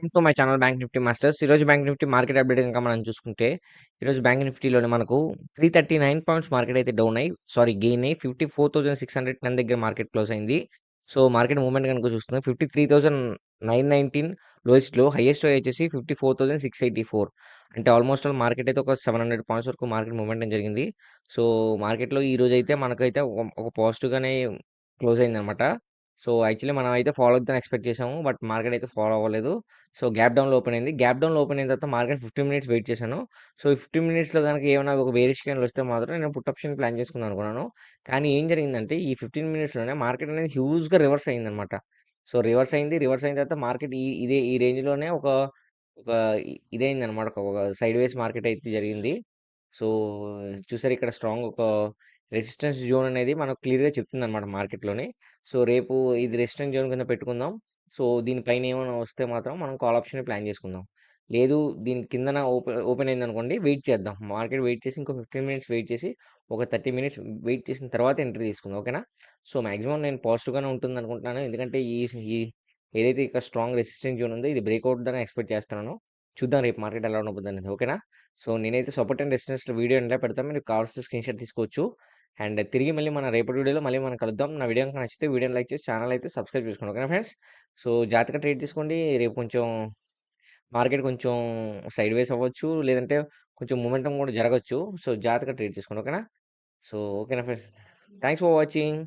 Welcome to my channel bank Nifty masters. ఈరోజు bank Nifty market update కనుక మనం చూసుకుంటే, ఈరోజు బ్యాంక్ నిఫ్టీలోనే మనకు 339 పాయింట్స్ మార్కెట్ అయితే డౌన్ అయ్యి సారీ గెయిన్ అయ్యి 54,610 దగ్గర మార్కెట్ క్లోజ్ అయింది. సో, మార్కెట్ మూవ్‌మెంట్ గనుక చూసుకుంటే 53,919 లోయెస్ట్‌లో హైయెస్ట్ హై వచ్చేసి 54,684 అంటే ఆల్మోస్ట్ ఆల్ మార్కెట్ అయితే ఒక 700 పాయింట్స్ వరకు మార్కెట్ మూవ్‌మెంట్ జరిగింది. సో, మార్కెట్‌లో ఈ రోజైతే మనకైతే ఒక ఒక పాజిటివ్‌గానే క్లోజ్ అయిందనమాట. సో, యాక్చువల్లీ మనం అయితే ఫాలో అవుతుందని ఎక్స్‌పెక్ట్ చేసాము. బట్ మార్కెట్ అయితే ఫాలో అవ్వలేదు. సో, గ్యాప్ డౌన్‌లో ఓపెన్ అయింది. గ్యాప్ డౌన్‌లో ఓపెన్ అయిన తర్వాత మార్కెట్ 15 మినిట్స్ వెయిట్ చేశాను. సో, ఈ 15 మినిట్స్‌లో కనుక ఏమైనా ఒక వేరే క్యాండిల్ వస్తే మాత్రం నేను పుట్ ఆప్షన్ ప్లాన్ చేసుకుందాం అనుకున్నాను. కానీ ఏం జరిగిందంటే ఈ 15 మినిట్స్‌లోనే మార్కెట్ అనేది హ్యూజ్‌గా రివర్స్ అయిందనమాట. సో, రివర్స్ అయింది. రివర్స్ అయిన తర్వాత మార్కెట్ ఈ ఇదే ఈ రేంజ్‌లోనే ఒక ఒక ఇదయిందనమాట. ఒక సైడ్ వేస్ మార్కెట్ అయితే జరిగింది. సో, చూసారు ఇక్కడ స్ట్రాంగ్ ఒక రెసిస్టెన్స్ జోన్ అనేది మనకు క్లియర్‌గా చెప్తుందనమాట మార్కెట్‌లోని. సో, రేపు ఇది రెసిస్టెన్స్ జోన్ కింద పెట్టుకుందాం. సో, దీనిపైన ఏమైనా వస్తే మాత్రం మనం కాల్ ఆప్షన్ ప్లాన్ చేసుకుందాం. లేదు దీని కిందన ఓపెన్ ఓపెన్ అయిందనుకోండి వెయిట్ చేద్దాం. మార్కెట్ వెయిట్ చేసి ఇంకో 15 మినిట్స్ వెయిట్ చేసి ఒక 30 మినిట్స్ వెయిట్ చేసిన తర్వాత ఎంట్రీ తీసుకుందాం. ఓకేనా? సో, మాక్సిమం నేను పాజిటివ్‌గానే ఉంటుందనుకుంటున్నాను. ఎందుకంటే ఈ ఈ ఏదైతే ఇక స్ట్రాంగ్ రెసిస్టెన్స్ జోన్ ఉందో ఇది బ్రేక్ అవుద్దని ఎక్స్‌పెక్ట్ చేస్తున్నాను. చూద్దాం రేపు మార్కెట్ ఎలా ఉండబోద్దనేది. ఓకేనా? సో, నేనైతే సపోర్ట్ అండ్ రెసిస్టెన్స్‌లో వీడియో ఎలా పెడతాను. మీరు కావాల్సిన స్క్రీన్‌షాట్ తీసుకోవచ్చు. అండ్ తిరిగి మళ్ళీ మన రేపటి వీడియోలో మళ్ళీ మనం కలుద్దాం. నా వీడియో గనుక నచ్చితే వీడియోని లైక్ చేసి ఛానల్ అయితే సబ్స్క్రైబ్ చేసుకోండి. ఓకేనా ఫ్రెండ్స్? సో, జాగ్రత్తగా ట్రేడ్ తీసుకోండి. రేపు కొంచెం మార్కెట్ కొంచెం సైడ్‌వేస్ అవ్వచ్చు. లేదంటే కొంచెం మొమెంటమ్ కూడా జరగొచ్చు. సో, జాగ్రత్తగా ట్రేడ్ తీసుకోండి. ఓకేనా? సో, ఓకేనా ఫ్రెండ్స్? Thanks for watching.